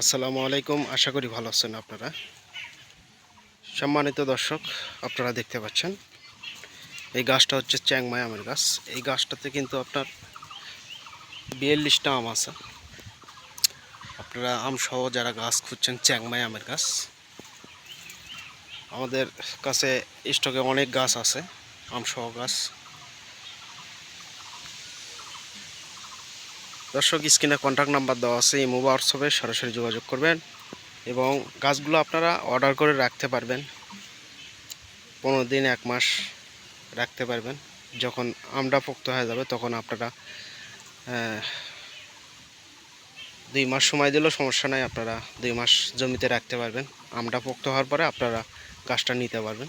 আসসালামু আলাইকুম। আশা করি ভালো আছেন আপনারা। সম্মানিত দর্শক, আপনারা দেখতে পাচ্ছেন, এই গাছটা হচ্ছে চ্যাংমাই আমের গাছ। এই গাছটাতে কিন্তু আপনার বিয়াল্লিশটা আম আছে। আপনারা আম সহ যারা গাছ খুঁজছেন, চ্যাংমাই আমের গাছ, আমাদের কাছে স্টকে অনেক গাছ আছে আম সহ গাছ। দর্শক, স্ক্রিনে কন্ট্যাক্ট নাম্বার দেওয়া আছে মোবাইল হোয়াটসঅ্যাপে সরাসরি যোগাযোগ করবেন এবং গাছগুলো আপনারা অর্ডার করে রাখতে পারবেন। পনেরো দিন, এক মাস রাখতে পারবেন। যখন আমটা পোক্ত হয়ে যাবে, তখন আপনারা দুই মাস সময় দিলেও সমস্যা নাই, আপনারা দুই মাস জমিতে রাখতে পারবেন। আমটা পোক্ত হওয়ার পরে আপনারা গাছটা নিতে পারবেন।